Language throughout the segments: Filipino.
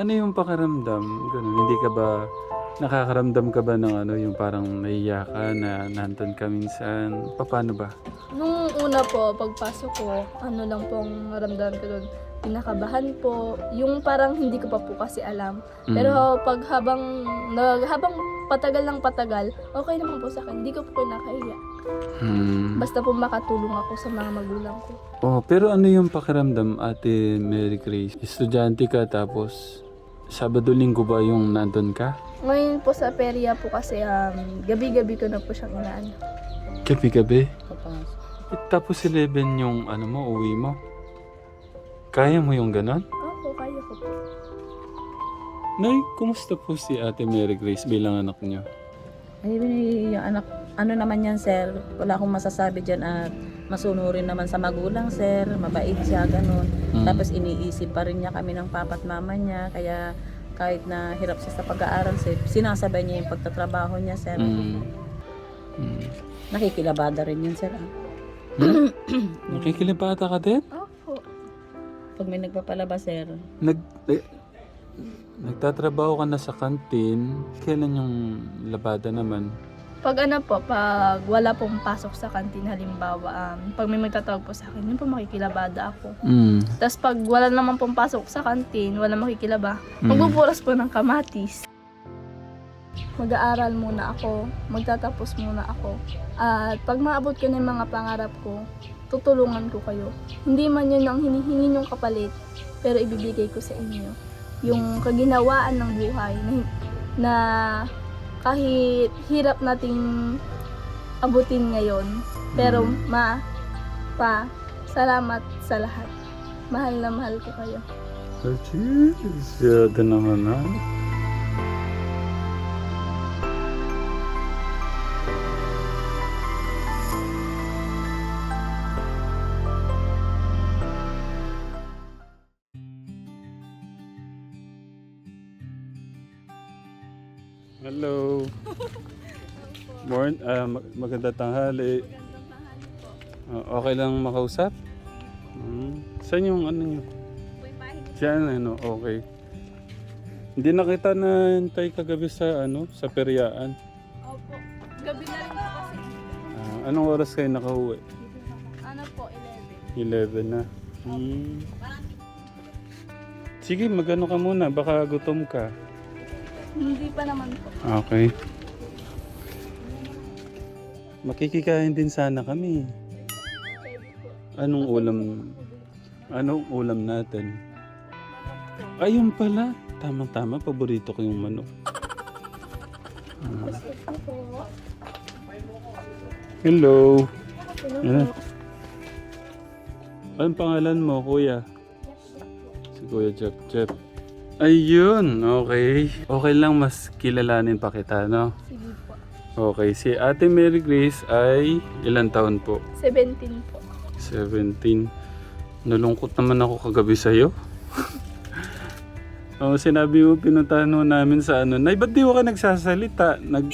Ano yung pakiramdam? Ganun, hindi ka ba, nakakaramdam ka ba ng ano, yung parang naiya ka na nandun ka minsan? Pa- Paano ba? Nung una po, pagpasok ko, ano lang pong naramdaman ko doon, pinakabahan po, yung parang hindi ko pa po kasi alam. Mm. Pero pag habang, nag, habang patagal lang patagal, okay naman po sa akin, hindi ko po nakahiya. Hmm. Basta po makatulong ako sa mga magulang ko. Oh, pero ano yung pakiramdam, Ate Mary Grace? Estudyante ka tapos Sabado linggo ba yung nandun ka? Ngayon po sa perya po kasi um, gabi-gabi ko na po siyang inaano. Gabi-gabi? Papasok. Eh, tapos 11 yung ano mo, uwi mo. Kaya mo yung ganon? Opo, kaya ko po. Nay, kumusta po si Ate Mary Grace bilang anak niyo? Ay, yung anak, ano naman yan, sir? Wala akong masasabi dyan at masunurin naman sa magulang, sir. Mabait siya, ganun. Mm. Tapos iniisip pa rin niya kami ng papat mama niya. Kaya kahit na hirap siya sa pag-aaral, sir, sinasabay niya yung pagtatrabaho niya, sir. Mm. Mm. Nakikilabada rin yun, sir. ah. Hmm? Nakikilibata ka din? Opo. Pag may nagpapalabas, sir, Nag, eh, nagtatrabaho ka na sa kantin. Kailan yung labada naman? Pag ano po, pag wala pong pasok sa kantin, halimbawa, um, pag may magtatawag po sa akin, yun po makikilabada ako. Mm. Tapos pag wala naman pong pasok sa kantin, wala makikilaba, Mm. magbuburas po ng kamatis. Mag-aaral muna ako, magtatapos muna ako. At pag maabot ko na yung mga pangarap ko, tutulungan ko kayo. Hindi man yun ang hinihingi yung kapalit, pero ibibigay ko sa inyo. Yung kaginawaan ng buhay na, na kahit hirap nating abutin ngayon, pero Mm. ma, pa, salamat sa lahat. Mahal na mahal ko kayo. Siyada naman ha. Ah, mag- maganda tanghali. Ah, okay lang makausap? Hmm. Saan yung ano nyo? Diyan, ano, okay. Hindi na kita na hintay kagabi sa, ano, sa peryaan. Opo. Gabi na rin po kasi. Ah, anong oras kayo nakauwi? Ano po, 11. 11 na. Hmm. Sige, magano ka muna. Baka gutom ka. Hindi pa naman po. Okay. Makikikain din sana kami. Anong ulam? Anong ulam natin? Ayun pala. Tama-tama, paborito ko yung manok. Hello. Ano? Anong pangalan mo, kuya? Si Kuya Jeff Jeff. Ayun, okay. Okay lang mas kilalanin pa kita, no? Sige. Okay, si Ate Mary Grace ay ilang taon po? 17 po. 17. Nalungkot naman ako kagabi sa'yo. oh, sinabi mo, pinuntahan mo namin sa ano. Nay, ba't di ka nagsasalita? Nag,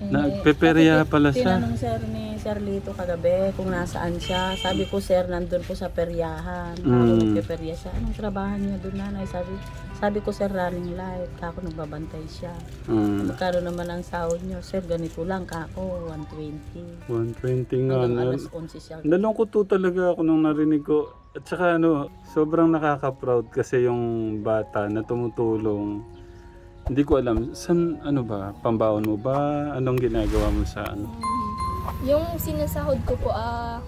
nagpeperya pala siya. Tinanong sir ni Sir Lito kagabi kung nasaan siya. Sabi ko, sir, nandun po sa peryahan. Mm. nagpeperya siya. Anong trabahan niya doon, nanay? Sabi, sabi ko, sir, running light. Kako nagbabantay siya. Mm, Magkano naman ang sahod niyo? Sir, ganito lang, kako, 120. 120 nga. Hanggang alas 11 siya. Nalungkot po talaga ako nung narinig ko. At saka ano, sobrang nakaka-proud kasi yung bata na tumutulong. Hindi ko alam, san ano ba? Pambaon mo ba? Anong ginagawa mo sa ano? Yung sinasahod ko po, ah,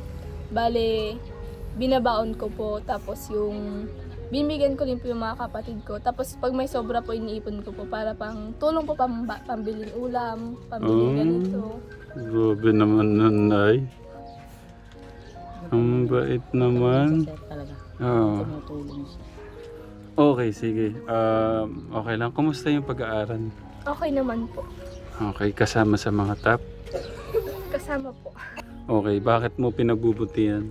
bale, binabaon ko po. Tapos yung binibigyan ko rin po yung mga kapatid ko. Tapos pag may sobra po, iniipon ko po para pang tulong po pang, pambiling ulam, pambiling Oh. ganito. Grabe naman nanay. Ang bait naman. Sir, talaga. Oo. Tumutulong siya. Okay, sige. Um, okay lang. Kumusta yung pag-aaral? Okay naman po. Okay, kasama sa mga top? Kasama po. Okay, bakit mo pinagbubutihan?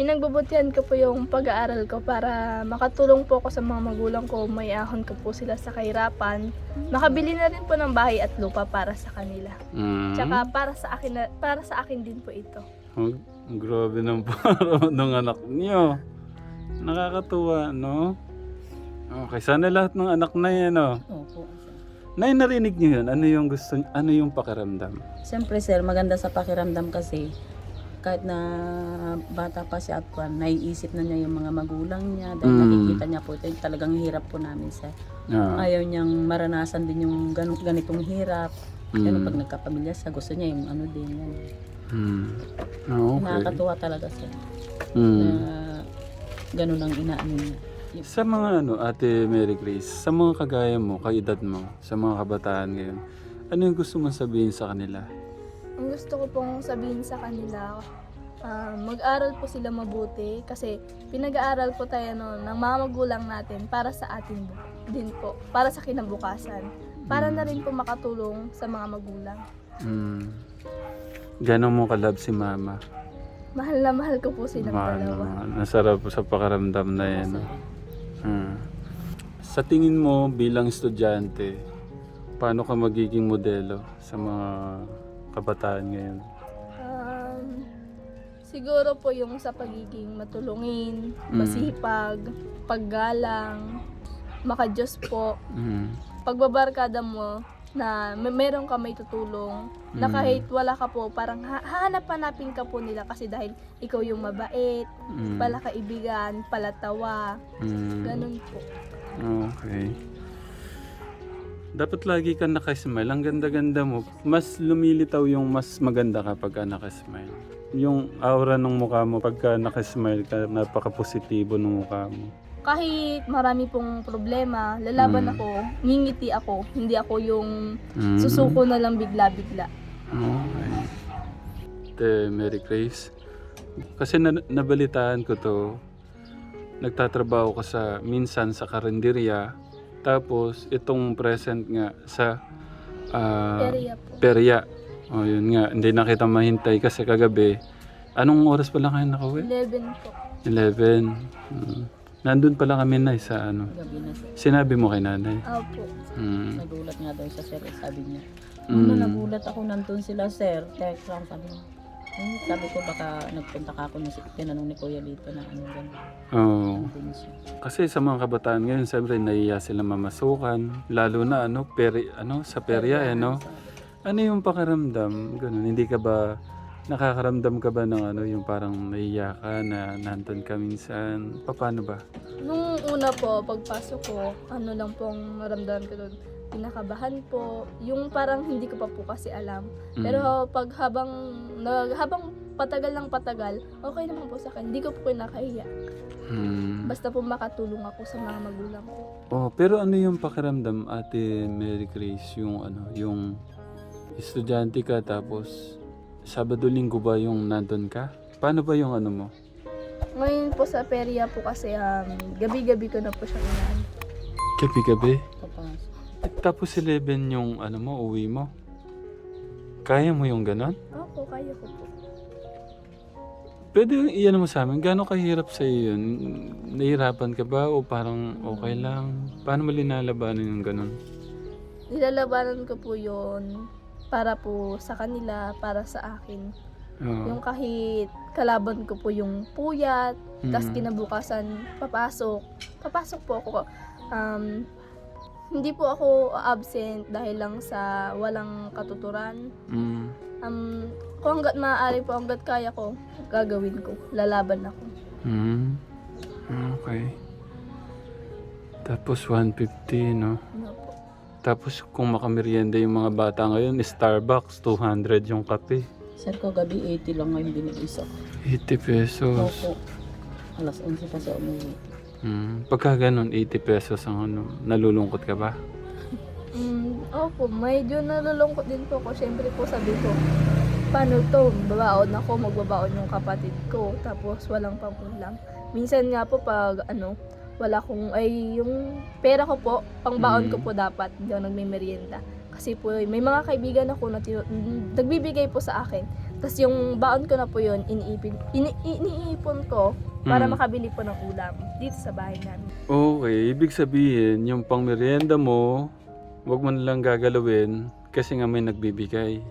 Pinagbubutihan ko po yung pag-aaral ko para makatulong po ako sa mga magulang ko. May ahon ko po sila sa kahirapan. Makabili na rin po ng bahay at lupa para sa kanila. Mm. Tsaka para sa akin na, para sa akin din po ito. Oh, grabe ng paro ng anak niyo. Nakakatuwa, no? Okay, sana lahat ng anak na yan, oh. Opo. Nay, narinig niyo yun? Ano yung gusto, ano yung pakiramdam? Siyempre sir, maganda sa pakiramdam kasi kahit na bata pa siya at kwan, naiisip na niya yung mga magulang niya dahil Mm. nakikita niya po ito yung talagang hirap po namin sir. Ah, Ayaw niyang maranasan din yung gan- ganitong hirap. Pero mm, pag nagkapamilya siya, gusto niya yung ano din yan. mm. Ah, okay. Nakakatuwa talaga sir Mm. na ganun ang inaano niya. Sa mga ano, Ate Mary Grace, sa mga kagaya mo, kaedad mo, sa mga kabataan ngayon, ano yung gusto mong sabihin sa kanila? Ang gusto ko pong sabihin sa kanila, ah, mag-aral po sila mabuti kasi pinag-aaral po tayo no, ng mga magulang natin para sa atin din po, para sa kinabukasan. Para na rin po makatulong sa mga magulang. Mm. Gano'n mo kalab si Mama? Mahal na mahal ko po silang Mahal dalawa. naman. Nasarap sa pakaramdam na yan. no? Hmm. Sa tingin mo bilang estudyante, paano ka magiging modelo sa mga kabataan ngayon? Um, siguro po yung sa pagiging matulungin, Mm. masipag, paggalang, makajos po, Mm. pagbabarkada mo na may meron ka may tutulong na Mm. kahit wala ka po parang ha- hahanap-hanapin ka po nila kasi dahil ikaw yung mabait, Mm. pala kaibigan, palatawa, Mm. ganun po. Okay. Dapat lagi ka nakasmile. Ang ganda-ganda mo. Mas lumilitaw yung mas maganda kapag ka nakasmile. Yung aura ng mukha mo pagka nakasmile ka, napaka-positibo ng mukha mo. Kahit marami pong problema, lalaban Mm. ako, ngingiti ako, hindi ako yung Mm. susuko na lang bigla-bigla. Okay. Te, Mary Grace. Kasi na- nabalitaan ko to, nagtatrabaho ka sa, minsan sa karinderya, tapos itong present nga sa ah, Area po. perya. O yun nga, hindi na kita mahintay kasi kagabi. Anong oras pala kayo nakauwi? 11 po. 11. Mm. Nandun pala kami na sa ano. Gabi na sir. Sinabi mo kay nanay. Opo. Mm. Nagulat nga daw siya sir, eh, sabi niya. Mm. Ano, nagulat ako nandun sila sir. Text lang sabi niya. Hmm, sabi ko baka nagpunta ka ako na si tinanong ni Kuya dito na ano gano'n. Oo. Nandun siya. Kasi sa mga kabataan ngayon, siyempre nahiya sila mamasukan. Lalo na ano, peri, ano sa perya, eh, no? Ano yung pakiramdam? Ganun, hindi ka ba, nakakaramdam ka ba ng ano, yung parang nahiya ka na nandun ka minsan? Pa- Paano ba? Nung una po, pagpasok ko, ano lang pong maramdaman ko doon, pinakabahan po, yung parang hindi ko pa po kasi alam. Mm. Pero pag habang, nag, habang patagal ng patagal, okay naman po sa akin, hindi ko po kinakahiya. Mm. Basta po makatulong ako sa mga magulang ko. Oh, pero ano yung pakiramdam, Ate Mary Grace, yung ano, yung estudyante ka tapos Sabado linggo ba yung nandun ka? Paano ba yung ano mo? Ngayon po sa perya po kasi um, gabi-gabi ko na po siya inaan. Gabi-gabi? Eh, Tapos 11 yung ano mo, uwi mo. Kaya mo yung ganon? Opo, kaya ko po. Pwede iyan mo sa amin, gano'ng kahirap sa iyo yun? Nahirapan ka ba o parang okay lang? Paano mo linalabanan yung ganon? Nilalabanan ko po yon para po sa kanila, para sa akin. Oo. Yung kahit kalaban ko po yung puyat, Mm. kinabukasan papasok. Papasok po ako. Um, hindi po ako absent dahil lang sa walang katuturan. Mm. Um, kung hanggat maaari po, hanggat kaya ko, gagawin ko. Lalaban ako. Mm. Okay. Tapos 150, no? Po. Tapos kung makamerienda yung mga bata ngayon, Starbucks, 200 yung kape. Sir ko gabi 80 lang ngayon binigay sa 80 pesos. Opo. Alas 11 pa sa umuwi. Mm. Pagka ganun, 80 pesos ang ano, nalulungkot ka ba? Mm, opo, medyo nalulungkot din po ako. Siyempre po sabi ko, paano to? Babaon ako, magbabaon yung kapatid ko. Tapos walang pangulam. Minsan nga po pag ano, wala kong, ay yung pera ko po, pangbaon Mm. ko po dapat. Hindi ako nagme-merienda. Kasi po, may mga kaibigan ako na tinu- nagbibigay po sa akin. Tapos yung baon ko na po yun, iniipin, ini, iniipon ko para Mm. makabili po ng ulam dito sa bahay namin. Okay, ibig sabihin, yung pang merienda mo, wag mo nalang gagalawin kasi nga may nagbibigay.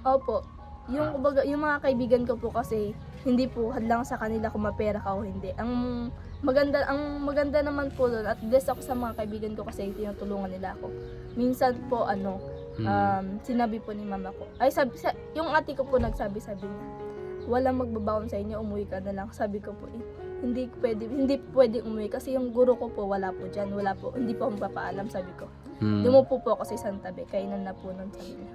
Opo. Yung, yung mga kaibigan ko po kasi, hindi po hadlang sa kanila kung mapera ka o hindi. Ang maganda, ang maganda naman po doon, at blessed ako sa mga kaibigan ko kasi tinutulungan nila ako. Minsan po, ano, Mm. um, sinabi po ni mama ko, ay sabi, sa, yung ate ko po nagsabi, sabi niya, walang magbabaon sa inyo, umuwi ka na lang. Sabi ko po, eh, hindi pwede, hindi pwede umuwi kasi yung guro ko po wala po dyan, wala po, hindi po akong papaalam, sabi ko. Mm. Dumupo po ako sa isang tabi, kainan na po nun sabi niya.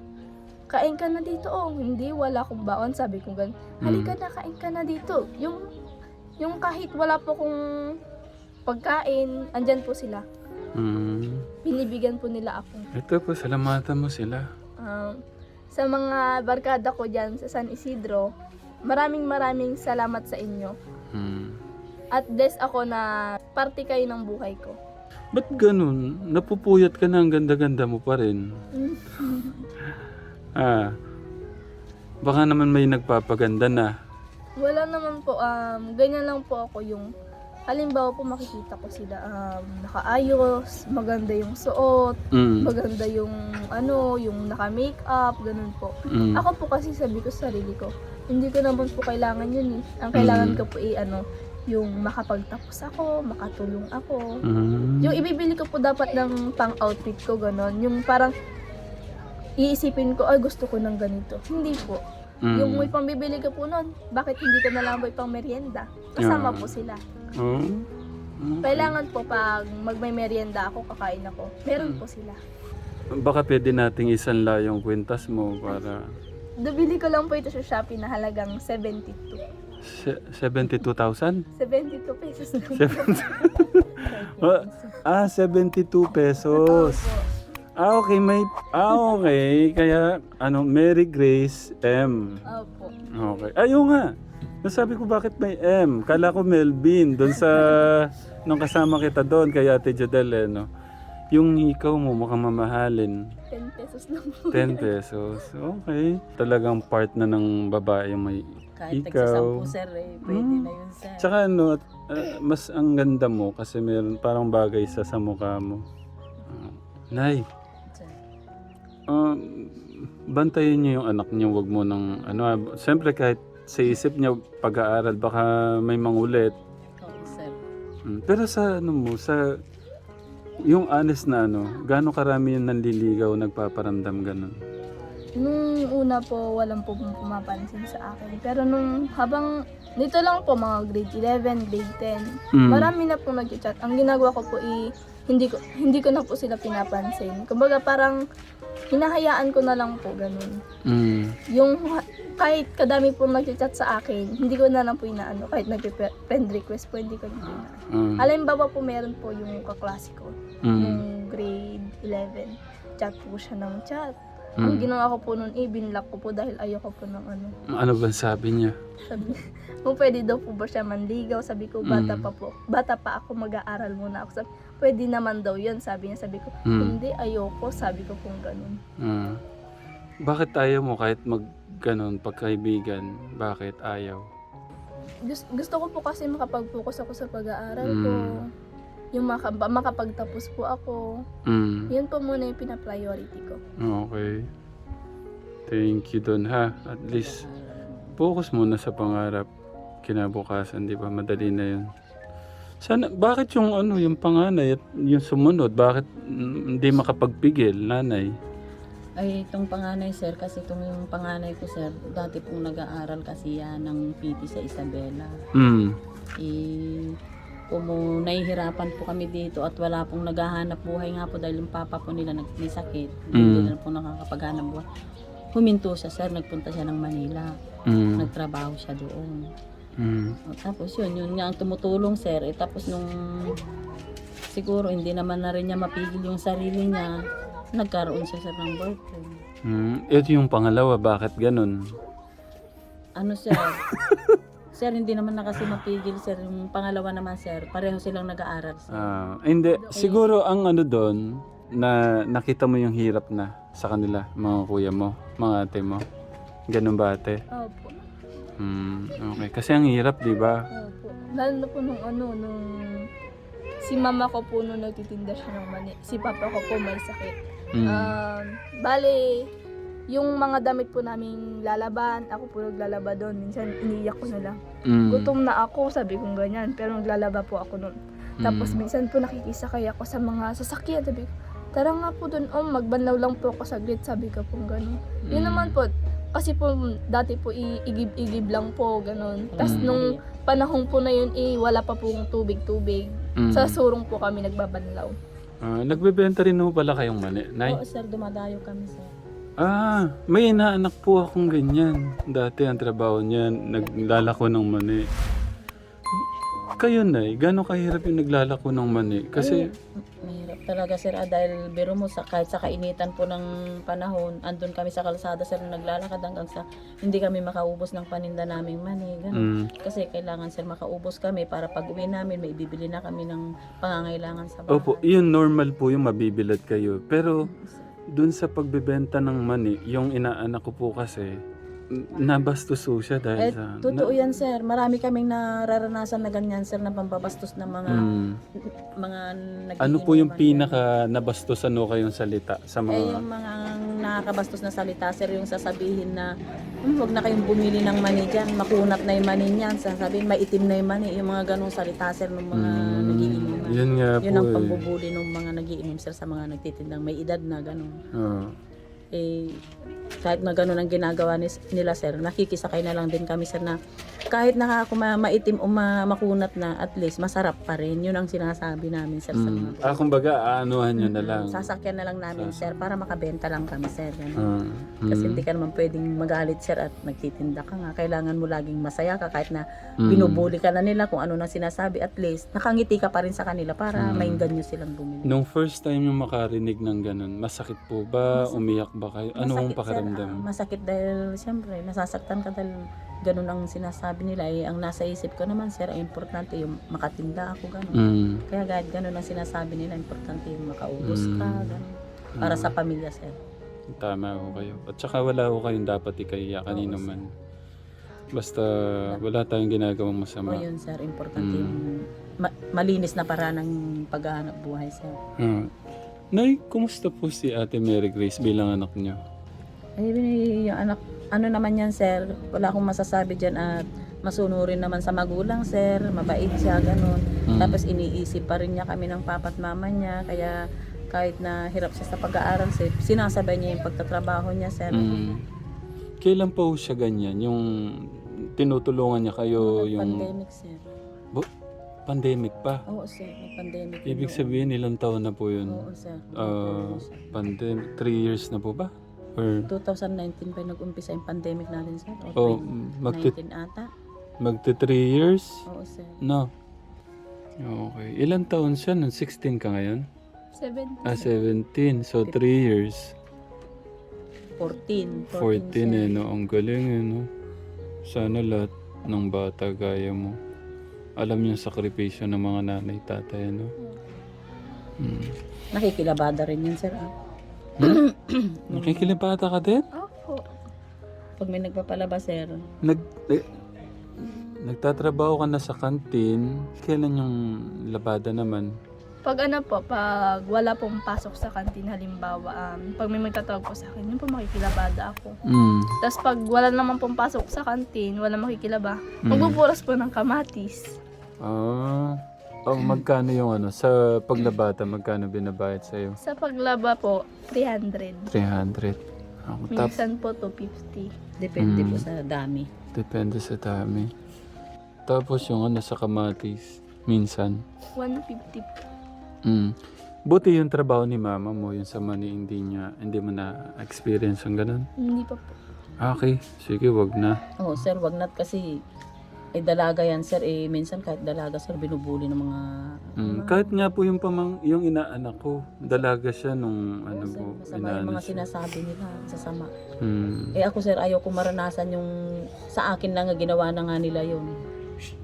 Kain ka na dito, oh. Hindi, wala akong baon, sabi ko gan. Halika na, kain ka na dito. Yung, yung kahit wala po kong pagkain, andyan po sila. Mm. Binibigyan po nila ako. Ito po, salamatan mo sila. Um, sa mga barkada ko dyan sa San Isidro, maraming maraming salamat sa inyo. Mm. At blessed ako na parte kayo ng buhay ko. Ba't ganun? Napupuyat ka na ang ganda-ganda mo pa rin. ah. Baka naman may nagpapaganda na. Wala naman po, um, ganyan lang po ako yung, halimbawa po makikita ko sila, um, nakaayos, maganda yung suot, Mm. maganda yung ano, yung naka-makeup, ganun po. Mm. Ako po kasi sabi ko sa sarili ko, hindi ko naman po kailangan yun eh. Ang kailangan Mm. ko po eh, ano, yung makapagtapos ako, makatulong ako. Mm. Yung ibibili ko po dapat ng pang-outfit ko, ganon. Yung parang iisipin ko, ay gusto ko ng ganito. Hindi po. Mm. Yung may pambibili ko po nun, bakit hindi ko na lang po pang merienda? Kasama po sila. Okay. Kailangan po pag magmay merienda ako, kakain ako, meron Mm. po sila. Baka pwede nating isanla yung kwintas mo para Nabili ko lang po ito sa Shopee na halagang 72. se- 72,000? 72 pesos lang. Seven- Ah, ah, 72 pesos. Opo. Ah, okay. May, ah, okay. Kaya, ano, Mary Grace M. Opo. Okay. Ayun nga. Nasabi ko bakit may M. Kala ko Melvin. Doon sa, nung kasama kita doon, kay Ate Jodel, eh, no? Yung ikaw mo, mukhang mamahalin. 10 pesos lang po. 10 pesos. Okay. Talagang part na ng babae yung may... Kahit Ikaw. tagsasampu sir eh, pwede Mm. na yun sir. Tsaka ano, ah, mas ang ganda mo kasi meron parang bagay sa sa mukha mo. Ah, Nay, Sir. um, bantayan niyo yung anak niyo, wag mo nang ano, ah, siyempre kahit sa isip niya pag-aaral baka may mangulit. Oo sir. Mm, Pero sa ano mo, sa yung honest na ano, gaano karami yung nanliligaw, nagpaparamdam ganun? Nung una po, walang po pumapansin sa akin. Pero nung habang, dito lang po, mga grade 11, grade 10, Mm. marami na po nag-chat. Ang ginagawa ko po i hindi ko hindi ko na po sila pinapansin. Kumbaga parang hinahayaan ko na lang po ganun. Mm. Yung kahit kadami po nag-chat sa akin, hindi ko na lang po inaano. Kahit nag-friend request po, hindi ko na po inaano. Mm. Halimbawa po meron po yung kaklase ko, Mm. yung grade 11. Chat po siya ng chat. Ang Mm. ginawa ko po nun, eh, binlock ko po dahil ayoko po ng ano. Ano ba sabi niya? Sabi, kung pwede daw po ba siya manligaw, sabi ko, bata Mm. pa po. Bata pa ako, mag-aaral muna ako. Sabi, pwede naman daw yun, sabi niya. Sabi ko, Mm. hindi, ayoko. Sabi ko pong ganun. Ah. Bakit ayaw mo kahit mag ganun, pagkaibigan? Bakit ayaw? Gusto, gusto ko po kasi makapag-focus ako sa pag-aaral ko. Mm. Yung maka, makapagtapos po ako. Mm. Yun po muna yung pina-priority ko. Okay. Thank you dun ha. At least, focus muna sa pangarap. Kinabukasan, di ba? Madali na yun. Sana, bakit yung ano, yung panganay at yung sumunod, bakit mm, hindi makapagpigil, nanay? Ay, itong panganay sir, kasi itong yung panganay ko sir, dati pong nag-aaral kasi yan ng PT sa Isabela. Mm. Eh, kumu nahihirapan po kami dito at wala pong naghahanap buhay nga po dahil yung papa po nila nag- may sakit. Hindi Mm. na po nakakapaghanap buhay. Huminto siya sir, nagpunta siya ng Manila. Mm. Nagtrabaho siya doon. Mm. Tapos yun, yun nga ang tumutulong sir. Eh, tapos nung siguro hindi naman na rin niya mapigil yung sarili niya, nagkaroon siya sir ng boyfriend. Mm. Ito yung pangalawa, bakit ganun? Ano sir? sir, hindi naman na kasi mapigil sir. Yung pangalawa naman sir, pareho silang nag-aaral sir. Ah, hindi. Siguro ang ano doon, na nakita mo yung hirap na sa kanila, mga kuya mo, mga ate mo. Ganun ba ate? Opo. Hmm, okay. Kasi ang hirap, di ba? Opo. Lalo na po nung ano, nung si mama ko po nung nagtitinda siya ng mani. Si papa ko po may sakit. Mm. Um, bale, yung mga damit po namin lalaban, ako po naglalaba doon. Minsan iniiyak ko na lang. Mm. Gutom na ako, sabi kong ganyan. Pero naglalaba po ako noon. Tapos Mm. minsan po nakikisakay ako sa mga sasakyan. Sabi ko, tara nga po doon, oh, magbanlaw lang po ako saglit. Sabi ko po gano'n. Yun Mm. naman po, kasi po dati po iigib-igib lang po, gano'n. Tapos Mm. nung panahon po na yun, eh, wala pa pong tubig-tubig. Mm. Sa surong po kami nagbabanlaw. Ah, nagbebenta rin ho pala kayong mani, Nay? Oo sir, dumadayo kami sir. Ah, may inaanak po akong ganyan. Dati ang trabaho niyan, naglalako ng mani. Kayo, Nay, gano'ng kahirap yung naglalako ng mani? Kasi, Mahirap talaga sir ah, dahil biro mo sa kahit sa kainitan po ng panahon, andun kami sa kalsada sir naglalakad hanggang sa hindi kami makaubos ng paninda naming mani. Ganun. mm, Kasi kailangan sir makaubos kami para pag uwi namin may bibili na kami ng pangangailangan sa bahay. opo, yun normal po yung mabibilad kayo. Pero, dun sa pagbebenta ng mani, yung inaanak ko po kasi, nabastos po siya dahil Eh, sa... totoo na- yan sir. Marami kaming nararanasan na ganyan sir na pambabastos ng mga Mm. mga Ano po yung pinaka nabastosan no kayong salita sa Eh, mga... yung mga nakakabastos na salita, sir, yung sasabihin na, "Hmm, huwag na kayong bumili ng mani dyan, makunat na yung mani niyan. Sasabihin, maitim na yung mani. Yung mga ganong salita, sir, ng mga Mm, nagiinuman. Yun nga Yun po ang eh. pambubuli ng mga nagiinom, sir, sa mga nagtitindang may edad na ganon. Oo. Eh, kahit na ganon ang ginagawa nila, sir, nakikisakay na lang din kami, sir, na kahit nakakuma maitim o ma- makunat na, at least masarap pa rin. Yun ang sinasabi namin, sir, sa mga Mm. Ah, kumbaga, aanuhan nyo na lang. Sasakyan na lang namin, Sas- sir, para makabenta lang kami, sir. Ganun. Ah, Kasi mm, hindi ka naman pwedeng magalit, sir, at nagtitinda ka nga. Kailangan mo laging masaya ka kahit na mm. binubuli ka na nila kung ano na sinasabi. At least, nakangiti ka pa rin sa kanila para Mm. mainggan nyo silang bumili. Nung first time yung makarinig ng ganun, masakit po ba? Masakit. Umiyak ba kayo? Ano ang Masakit, sir. pakiramdam? Ah, masakit dahil, siyempre, nasasaktan ka dahil ganun ang sinasabi nila. Eh, ang nasa isip ko naman, sir, ay importante yung makatinda ako, ganun. Mm. Kaya kahit ganun ang sinasabi nila, importante yung makaubos ka, Mm. ganun. Para Mm. sa pamilya, sir. Tama ho kayo. At saka wala ho kayong dapat ikaiya kanino Oo, man. Basta wala tayong ginagawang O masama. yun, sir, importante Mm. yung ma- malinis na para ng paghahanap buhay, sir. Ah. Nay, kumusta po si Ate Mary Grace bilang anak niyo? Ay, yung anak, ano naman yan, sir, wala akong masasabi dyan at masunurin naman sa magulang, sir, mabait siya, ganun. Mm. Tapos iniisip pa rin niya kami ng papat mama niya, kaya kahit na hirap siya sa pag-aaral, sir, sinasabay niya yung pagtatrabaho niya, sir. Mm. Kailan pa ho siya ganyan? Yung tinutulungan niya kayo, Nung yung pandemic, sir. pandemic pa. Oo, sir, may pandemic. Ibig sabihin, ilang taon na po yun? Oo, sir. Sir. pandemic, three years na po ba? Or, 2019 pa yung nag-umpisa yung pandemic natin, sir. O oh, 2019 magti, ata. magti three years? Oo, sir. No. Okay. Ilang taon siya nun? 16 ka ngayon? 70. Ah, 17. So, 3 years. 14. 14 eh, sir. no? Ang galing eh, no? Sana lahat ng bata gaya mo. Alam yung sakripisyo ng mga nanay, tatay, no? Hmm. Nakikilabada rin yun, sir. ah. Nakikilibata ka din? Opo. Pag may nagpapalabas, sir, Nag, eh, nagtatrabaho ka na sa kantin. Kailan yung labada naman? Pag ano po, pag wala pong pasok sa kantin, halimbawa, um, pag may magtatawag po sa akin, yun po makikilabada ako. Mm. Tapos pag wala naman pong pasok sa kantin, wala makikilaba, Mm. magbuburas po ng kamatis. Ah. Oh, magkano yung ano? Sa paglabata, magkano binabayad sa'yo? Sa paglaba po, 300. 300. Ako, tap, Minsan po 250. depende Mm. po sa dami. depende sa dami. Tapos yung ano sa kamatis, minsan. 150 po. Mm. Buti yung trabaho ni mama mo, yung sa money, hindi niya, hindi mo na-experience ang ganun. Hindi pa po. Okay, sige, wag na. Oo, sir, wag nat kasi eh dalaga yan, sir. Eh minsan kahit dalaga, sir, binubuli ng mga Mm. mga- Kahit nga po yung pamang, yung inaanak ko, dalaga siya nung ano sir, po, masama yung mga siya. sinasabi nila, sasama. Mm. Eh ako, sir, ayaw ko maranasan yung sa akin lang ginawa na nga nila yun.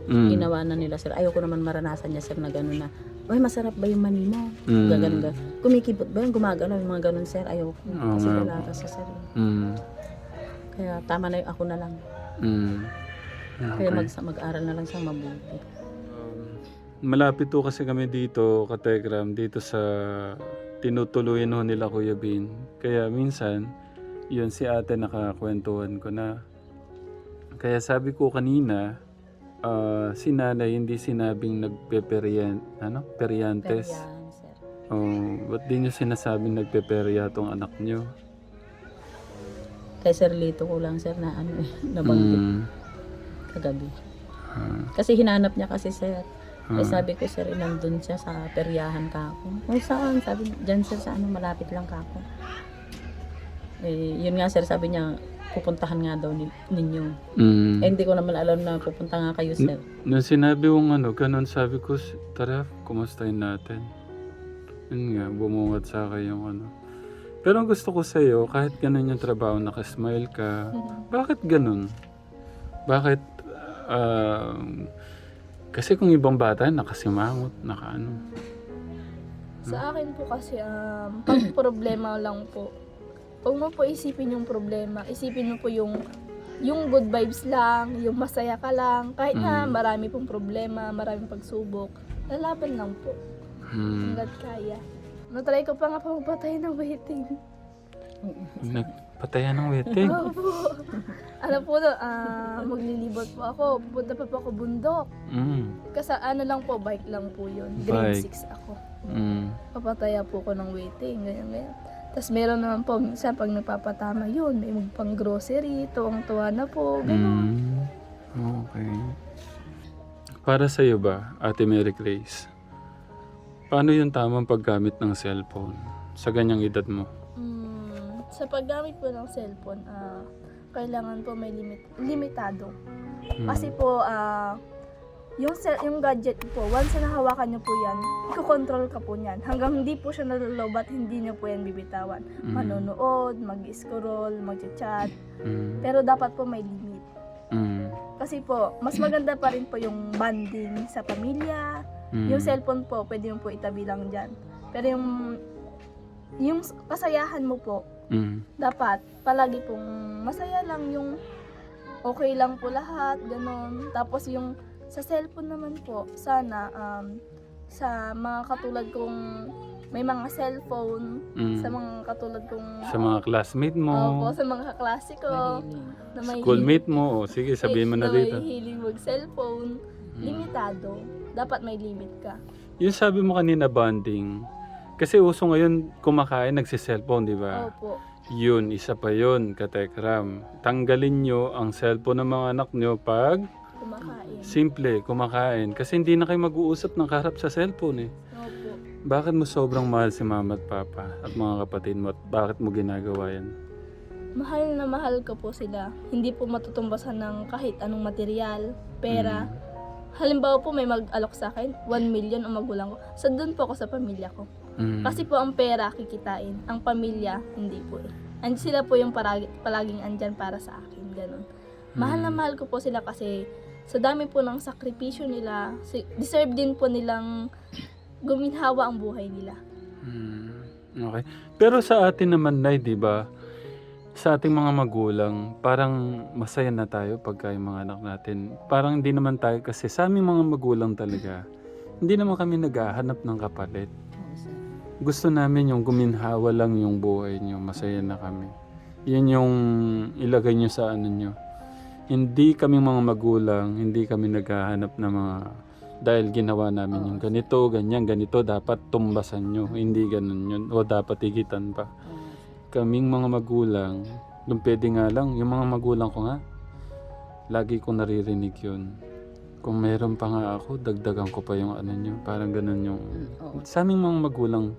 Mm. Ginawa na nila, sir. Ayaw ko naman maranasan niya, sir, na gano'n na, Uy, masarap ba yung mani mo? Mm. Gaganon ka. Kumikibot ba yung gumagalaw yung mga ganun, sir? Ayaw ko. Oo Kasi nga po. dalaga sa sir. Mm. Kaya tama na yung ako na lang. Mm. Kaya Okay. mag, mag-aral na lang siya mabuti. Um, malapit to kasi kami dito, Kategram, dito sa tinutuluyan ho nila Kuya Bin. Kaya minsan, yun si ate nakakwentuhan ko na. Kaya sabi ko kanina, ah, si nanay hindi sinabing nagpeperian, ano, periantes. Peryan, sir. Oh, ba't di nyo sinasabing nagpeperya tong anak nyo? Kay Sir Lito ko lang, sir, na ano eh, nabanggit Mm. Kagabi. Ah, Kasi hinanap niya kasi, sir. ah. Eh sabi ko, sir, nandun siya sa peryahan ka ako. O saan? Sabi, dyan sir, sa ano, malapit lang ka ako. Eh, yun nga, sir, sabi niya, pupuntahan nga daw ni, ninyo. Mm. Eh, hindi ko naman alam na pupunta nga kayo, sir. Nung sinabi mong ano, ganun, sabi ko, "S- tara, kumustahin natin. Yun nga, bumungat sa akin yung ano. Pero ang gusto ko sa'yo, kahit ganun yung trabaho, nakasmile ka, bakit ganun? Bakit, ah, kasi kung ibang bata, nakasimangot, nakaano. Sa akin po kasi, um, pag problema lang po, huwag mo po isipin yung problema. Isipin mo po yung yung good vibes lang, yung masaya ka lang. Kahit na Mm. marami pong problema, maraming pagsubok, lalaban lang po. Hmm. Hanggat kaya. Natry ko pa nga pa magpatay ng waiting. Nagpatayan ng wedding. Opo. ano po, no, ah, maglilibot po ako. Pupunta pa po ako bundok. Mm. Kasi ano lang po, bike lang po yun. Grade Bike. 6 ako. Mm. papataya po ko ng waiting, ganyan, ganyan. Tapos meron naman po, minsan pag nagpapatama yun, may magpang grocery, tuwang-tuwa na po, gano'n. Mm. Okay. Para sa iyo ba, Ate Mary Grace? Paano yung tamang paggamit ng cellphone sa ganyang edad mo? Sa paggamit po ng cellphone, ah, kailangan po may limit, limitado. Mm. Kasi po, ah, yung, cell, yung gadget po, once na nahawakan niyo po yan, iko-control ka po niyan. Hanggang hindi po siya nalolobat, hindi niyo po yan bibitawan. Mm. Manonood, mag-scroll, mag-chat. Mm. Pero dapat po may limit. Mm. Kasi po, mas maganda pa rin po yung bonding sa pamilya. Mm. Yung cellphone po, pwede mo po itabi lang dyan. Pero yung yung kasayahan mo po, Mm. dapat palagi pong masaya lang yung okay lang po lahat, ganon. Tapos yung sa cellphone naman po, sana um, sa mga katulad kong may mga cellphone, Mm. sa mga katulad kong Sa mga classmate mo, Opo, sa mga kaklase ko, na may schoolmate mo, o sige sabihin mo na na may dito. hilig mag-cellphone, Mm. limitado. Dapat may limit ka. Yung sabi mo kanina bonding, kasi uso ngayon kumakain nagsi-cellphone, di ba? Opo. Yun, isa pa yun, katekram. Tanggalin nyo ang cellphone ng mga anak nyo pag Kumakain. simple, kumakain. Kasi hindi na kayo mag-uusap ng karap sa cellphone eh. Opo. Bakit mo sobrang mahal si mama at papa at mga kapatid mo at bakit mo ginagawa yan? Mahal na mahal ko po sila. Hindi po matutumbasan ng kahit anong material, pera. Mm. Halimbawa po may mag-alok sa akin, 1 million ang magulang ko. So doon po ako sa pamilya ko. Mm. Kasi po ang pera kikitain, ang pamilya hindi po eh. And sila po yung paragi, palaging andyan para sa akin, ganun. Mahal na Mm. mahal ko po sila kasi sa dami po ng sakripisyo nila, deserve din po nilang guminhawa ang buhay nila. Mm, Okay. Pero sa atin naman, Nay, di ba? Sa ating mga magulang, parang masaya na tayo pagka yung mga anak natin. Parang hindi naman tayo kasi sa aming mga magulang talaga, hindi naman kami naghahanap ng kapalit. Gusto namin yung guminhawa lang yung buhay nyo, masaya na kami. Yan yung ilagay nyo sa ano nyo. Hindi kami mga magulang, hindi kami naghahanap ng mga dahil ginawa namin yung ganito, ganyan, ganito, dapat tumbasan nyo. Hindi ganun yun. O dapat higitan pa. Kaming mga magulang, kung pwede nga lang, yung mga magulang ko nga, lagi kong naririnig yun. Kung meron pa nga ako, dagdagan ko pa yung ano nyo. Parang ganun yung... Oo. Sa aming mga magulang,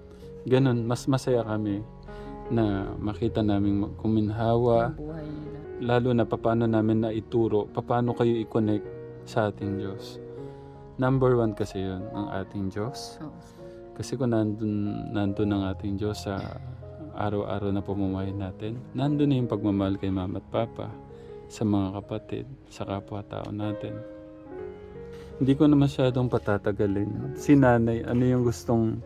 ganun, mas masaya kami na makita namin kuminhawa, Ang buhay nila. lalo na paano namin na ituro, paano kayo i-connect sa ating Diyos. Number one kasi yun, ang ating Diyos. Oo. Kasi kung nandun, nandun ang ating Diyos sa araw-araw na pamumuhay natin, nandun na yung pagmamahal kay mama at papa, sa mga kapatid, sa kapwa-tao natin. Hindi ko na masyadong patatagalin. Si nanay, ano yung gustong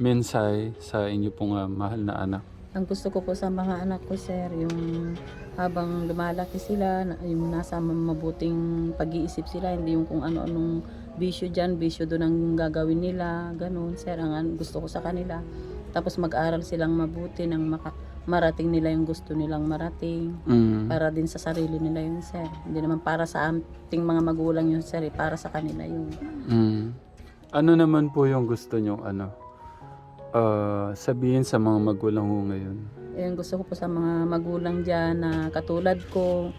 mensahe sa inyo pong ah, mahal na anak? Ang gusto ko po sa mga anak ko, sir, yung habang lumalaki sila, na- yung nasa mabuting pag-iisip sila, hindi yung kung ano-anong bisyo dyan, bisyo doon ang gagawin nila, ganun, sir, ang an- gusto ko sa kanila. Tapos mag-aral silang mabuti ng maka- marating nila yung gusto nilang marating. Mm. Para din sa sarili nila yun, sir. Hindi naman para sa ating mga magulang yun, sir. eh. Para sa kanila yun. Mm. Ano naman po yung gusto nyo, ano, ah, sabihin sa mga magulang ho ngayon? Ayun, gusto ko po sa mga magulang dyan na katulad ko,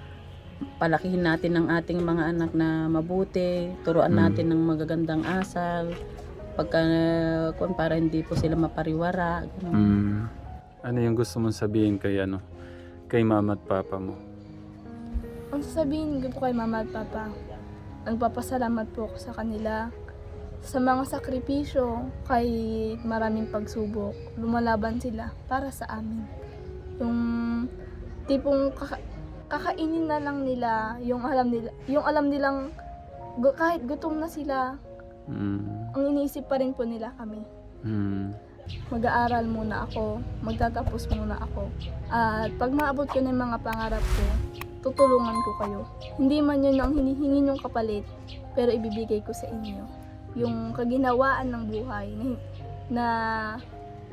palakihin natin ang ating mga anak na mabuti, turuan Mm. natin ng magagandang asal, pagka, kung para hindi po sila mapariwara. ganun. Mm. Ano yung gusto mong sabihin kay ano, kay mama at papa mo? Ang sasabihin ko po kay mama at papa, nagpapasalamat po ako sa kanila sa mga sakripisyo, kahit maraming pagsubok, lumalaban sila para sa amin. Yung tipong kaka- kakainin na lang nila, yung alam nila, yung alam nilang kahit gutom na sila, Mm. ang iniisip pa rin po nila kami. Mm. Mag-aaral muna ako, magtatapos muna ako. At pag maabot ko na yung mga pangarap ko, tutulungan ko kayo. Hindi man yun ang hinihingi yung kapalit, pero ibibigay ko sa inyo. Yung kaginawaan ng buhay na, na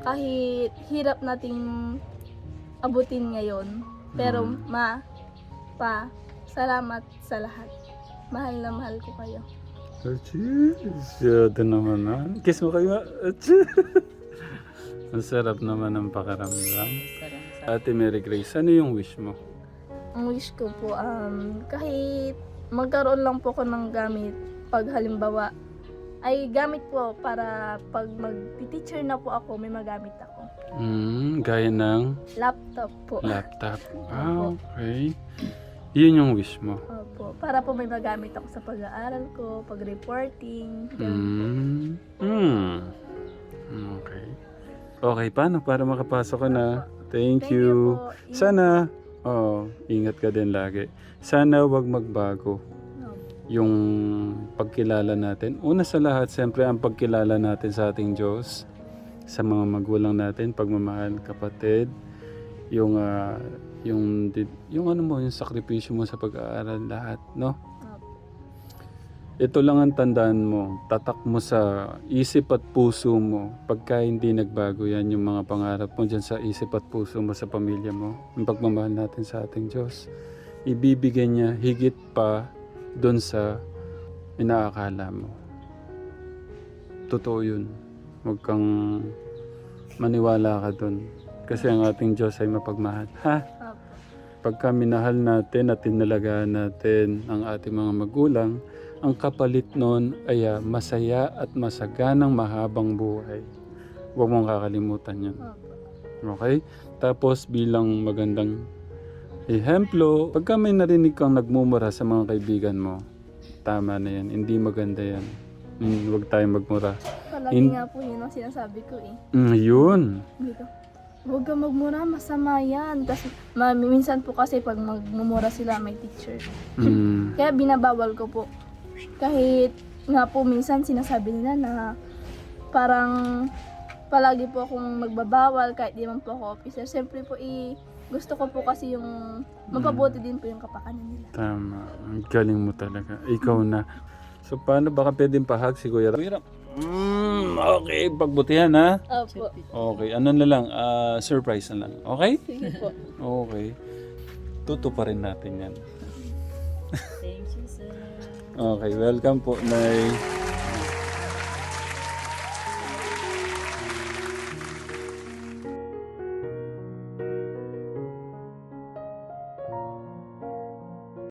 kahit hirap nating abutin ngayon, pero Mm. ma, pa, salamat sa lahat. Mahal na mahal ko kayo. Achoo! Siyado naman ha. Kiss mo kayo. Achoo! Ang sarap naman ang sarap. Ate Mary Grace, ano yung wish mo? Ang wish ko po, um, kahit magkaroon lang po ako ng gamit, pag halimbawa, ay gamit po para pag mag-teacher na po ako, may magamit ako. Mm, gaya ng Laptop po. laptop. Ah, okay. Yun yung wish mo. Opo. Para po may magamit ako sa pag-aaral ko, pag-reporting. po. Mm. Mm. Okay. Okay, paano para makapasok ka na? Thank, Thank you po. Ingat Sana, oh, ingat ka din lagi. Sana wag magbago po. Yung pagkilala natin. Una sa lahat, siyempre ang pagkilala natin sa ating Diyos, sa mga magulang natin, pagmamahal, kapatid, yung ah, yung yung ano mo, yung sakripisyo mo sa pag-aaral lahat, no? Ito lang ang tandaan mo, tatak mo sa isip at puso mo. Pagka hindi nagbago yan, yung mga pangarap mo dyan sa isip at puso mo sa pamilya mo, yung pagmamahal natin sa ating Diyos, ibibigay niya higit pa doon sa inaakala mo. Totoo yun. Huwag kang maniwala ka doon. Kasi ang ating Diyos ay mapagmahal. Ha? Pagka minahal natin at tinalagaan natin ang ating mga magulang, ang kapalit nun ay ah, masaya at masaganang mahabang buhay. Huwag mong kakalimutan yun. Opo. Okay? Tapos bilang magandang ehemplo, pagka may narinig kang nagmumura sa mga kaibigan mo, tama na yan. Hindi maganda yan. Mm, Huwag tayong magmura. Palagi In- nga po yun ang sinasabi ko eh. Mm, yun. Dito. Huwag kang magmura, masama yan. Kasi ma- minsan po kasi pag magmumura sila, may teacher. Mm, Kaya binabawal ko po. Kahit nga po minsan sinasabi nila na parang palagi po akong magbabawal kahit di man po ako officer. Siyempre po i gusto ko po kasi yung mapabuti din po yung kapakanan nila. tama. Ang galing mo talaga. Ikaw na. So paano baka pwedeng pahag si Kuya Ram? Mm, okay, pagbutihan ha. Opo. Okay, ano na lang, ah, surprise na lang. Okay? Sige po. Okay. Tuto pa rin natin yan. Thank you, sir. Okay, welcome po, Nay.